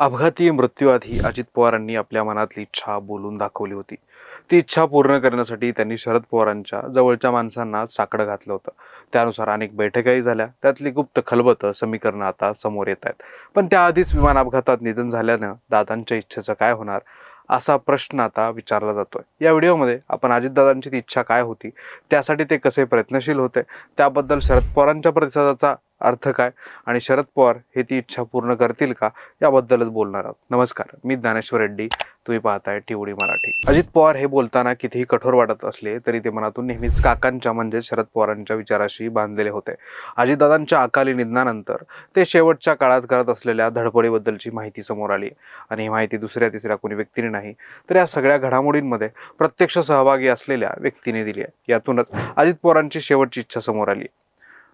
अपघाती मृत्यूआधी अजित पवारांनी आपल्या मनातली इच्छा बोलून दाखवली होती. ती इच्छा पूर्ण करण्यासाठी त्यांनी शरद पवारांच्या जवळच्या माणसांना साकडं घातलं होतं. त्यानुसार अनेक बैठकाही झाल्या. त्यातली गुप्त खलबत समीकरणं आता समोर येत आहेत. पण त्याआधीच विमान अपघातात निधन झाल्यानं दादांच्या इच्छेचं काय होणार? असा प्रश्न आता विचारला जातोय. या व्हिडिओमध्ये आपण अजितदादांची ती इच्छा काय होती? त्यासाठी ते कसे प्रयत्नशील होते? त्याबद्दल शरद पवारांच्या प्रतिसादाचा अर्थ काय आणि शरद पवार हे ती इच्छा पूर्ण करतील का याबद्दलच बोलणार आहोत. नमस्कार मी ज्ञानेश्वर रेड्डी तुम्ही पाहताय टिवडी मराठी. अजित पवार हे बोलताना कितीही कठोर वाटत असले तरी ते मनातून नेहमीच काकांच्या म्हणजे शरद पवारांच्या विचाराशी बांधलेले होते. अजितदादांच्या अकाली निधनानंतर ते शेवटच्या काळात करत असलेल्या धडपडीबद्दलची माहिती समोर आली. आणि ही माहिती दुसऱ्या तिसऱ्या कोणी व्यक्तीने नाही तर या सगळ्या घडामोडींमध्ये प्रत्यक्ष सहभागी असलेल्या व्यक्तीने दिली आहे. यातूनच अजित पवारांची शेवटची इच्छा समोर आली.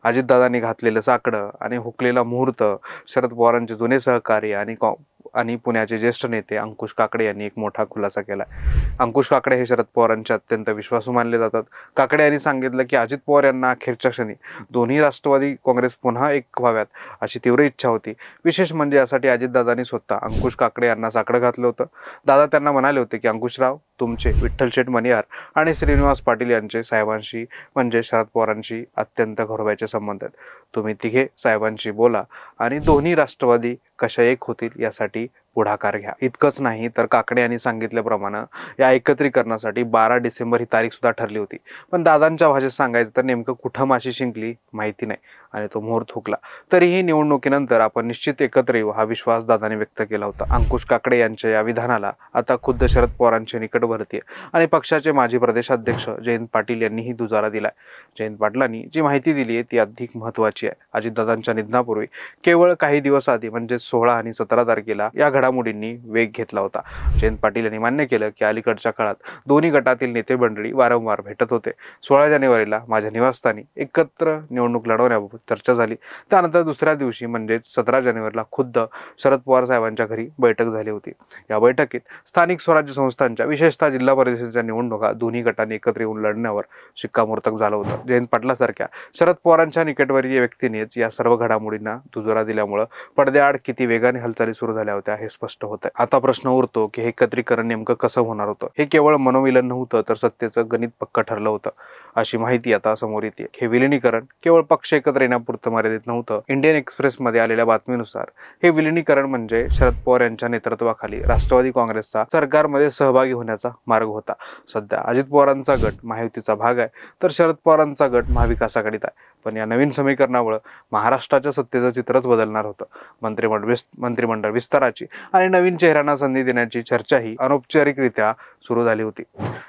अजितदादांनी घातलेलं साकडं आणि हुकलेला मुहूर्त शरद पवारांचे जुने सहकारी आणि कॉ आणि पुण्याचे ज्येष्ठ नेते अंकुश काकडे यांनी एक मोठा खुलासा केला. अंकुश काकडे हे शरद पवारांचे अत्यंत विश्वासू मानले जातात. काकडे यांनी सांगितलं की अजित पवार यांना अखेरच्या क्षणी दोन्ही राष्ट्रवादी काँग्रेस पुन्हा एक व्हाव्यात अशी तीव्र इच्छा होती. विशेष म्हणजे यासाठी अजितदादांनी स्वतः अंकुश काकडे यांना साकडं घातलं होतं. दादा त्यांना म्हणाले होते की अंकुशराव तुमचे विठ्ठल शेठ मनियार आणि श्रीनिवास पाटील यांचे साहेबांशी म्हणजे शरद पवारांशी अत्यंत घरोब्याचे संबंध आहेत. तुम्ही तिघे साहेबांशी बोला आणि दोन्ही राष्ट्रवादी कशा एक होतील यासाठी पुढाकार घ्या. इतकंच नाही तर काकडे यांनी सांगितल्याप्रमाणे या एकत्रीकरणासाठी बारा डिसेंबर ही तारीख सुद्धा ठरली होती. पण दादांच्या भाषेत सांगायचं तर नेमकं कुठं माशी शिंकली माहिती नाही आणि तो मोहर थुकला. तरीही निवडणुकीनंतर आपण निश्चित एकत्र येऊ हा विश्वास दादाने व्यक्त केला होता. अंकुश काकडे यांच्या या विधानाला आता खुद्द शरद पवारांचे निकट भरतीये. आणि पक्षाचे माजी प्रदेशाध्यक्ष जयंत पाटील यांनीही दुजारा दिलाय. जयंत पाटलांनी जी माहिती दिली आहे ती अधिक महत्वाची आहे. अजितदादांच्या निधनापूर्वी केवळ काही दिवस आधी म्हणजे सोळा आणि सतरा तारखेला या घडामोडींनी वेग घेतला होता. जयंत पाटील यांनी मान्य केलं की अलीकडच्या काळात दोन्ही गटातील नेते मंडळी वारंवार भेटत होते. सोळा जानेवारीला माझ्या निवासस्थानी एकत्र निवडणूक लढवण्याबाबत चर्चा झाली. त्यानंतर दुसऱ्या दिवशी म्हणजेच सतरा जानेवारीला खुद्द शरद पवार साहेबांच्या घरी बैठक झाली होती. या बैठकीत स्थानिक स्वराज्य संस्थांच्या विशेषतः जिल्हा परिषदेच्या निवडणुका दोन्ही गटांनी एकत्र येऊन लढण्यावर शिक्कामोर्तक झालं होतं. जयंत पाटलासारख्या शरद पवारांच्या निकटवर्तीय व्यक्तीनेच या सर्व घडामोडींना दुजोरा दिल्यामुळं पडद्याआड किती वेगाने हालचाली सुरू झाल्या होत्या हे स्पष्ट होत आहे आता प्रश्न उरतो की हे एकत्रीकरण नेमकं कसं होणार होतं? हे केवळ मनोविलन नव्हतं तर सत्तेचं गणित पक्क ठरलं होतं. अशी माहिती आता समोर येते. हे विलिनीकरण केवळ पक्ष एकत्र येण्यापुरतं मर्यादित नव्हतं. इंडियन एक्सप्रेस मध्ये आलेल्या बातमीनुसार हे विलिनीकरण म्हणजे शरद पवार यांच्या नेतृत्वाखाली राष्ट्रवादी काँग्रेसचा सरकारमध्ये सहभागी होण्याचा मार्ग होता. सध्या अजित पवारांचा गट महायुतीचा भाग आहे तर शरद पवारांचा गट महाविकास आघाडीत आहे. पण या नवीन समीकरणामुळं महाराष्ट्राच्या सत्तेचं चित्रच बदलणार होतं. मंत्रिमंडळ विस् मंत्रिमंडळ विस्ताराची आणि नवीन चेहऱ्यांना संधी देण्याची चर्चाही अनौपचारिकरित्या सुरू झाली होती.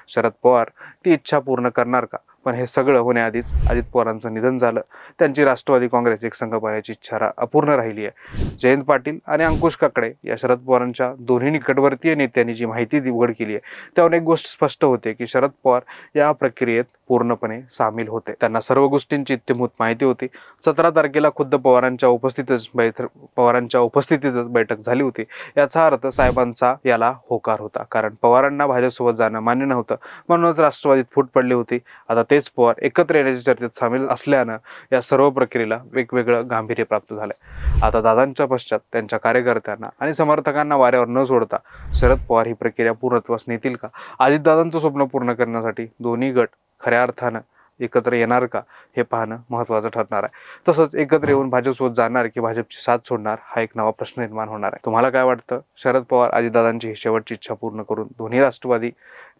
शरद पवार ती इच्छा पूर्ण करणार का? पण हे सगळं होण्याआधीच अजित पवारांचं निधन झालं. त्यांची राष्ट्रवादी काँग्रेस एक संघ पाहण्याची इच्छा अपूर्ण राहिली आहे. जयंत पाटील आणि अंकुश काकडे या शरद पवारांच्या दोन्ही निकटवर्तीय नेत्यांनी जी माहिती उघड केली आहे त्यावर एक गोष्ट स्पष्ट होते की शरद पवार या प्रक्रियेत पूर्णपणे सामील होते. त्यांना सर्व गोष्टींची इत्यमूत माहिती होती. सतरा तारखेला खुद्द पवारांच्या उपस्थितीतच बैठक पवारांच्या उपस्थितीतच बैठक झाली होती. याचा अर्थ साहेबांचा याला होकार होता. कारण पवारांना भाजपसोबत जाणं मान्य नव्हतं. म्हणूनच राष्ट्रवादीत फूट पडली होती. आता तेच पवार एकत्र येण्याच्या चर्चेत सामील असल्यानं या सर्व प्रक्रियेला वेगवेगळं गांभीर्य प्राप्त झालंय. आता दादांच्या पश्चात त्यांच्या कार्यकर्त्यांना आणि समर्थकांना वाऱ्यावर न सोडता शरद पवार ही प्रक्रिया पूर्णत्वास नेतील का? अजितदादांचं स्वप्न पूर्ण करण्यासाठी दोन्ही गट खऱ्या अर्थानं एकत्र येणार का हे पाहणं महत्त्वाचं ठरणार आहे. तसंच एकत्र येऊन भाजपसोबत जाणार की भाजपची साथ सोडणार हा एक नवा प्रश्न निर्माण होणार आहे. तुम्हाला काय वाटतं? शरद पवार अजितदादांची ही शेवटची इच्छा पूर्ण करून दोन्ही राष्ट्रवादी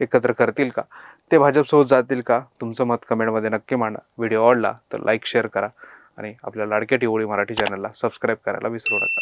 एकत्र करतील का? ते भाजपसोबत जातील का? तुमचं मत कमेंटमध्ये नक्की मांडा. व्हिडिओ आवडला तर लाईक शेअर करा आणि आपल्या लाडक्या टिवळी मराठी चॅनलला सबस्क्राईब करायला विसरू नका.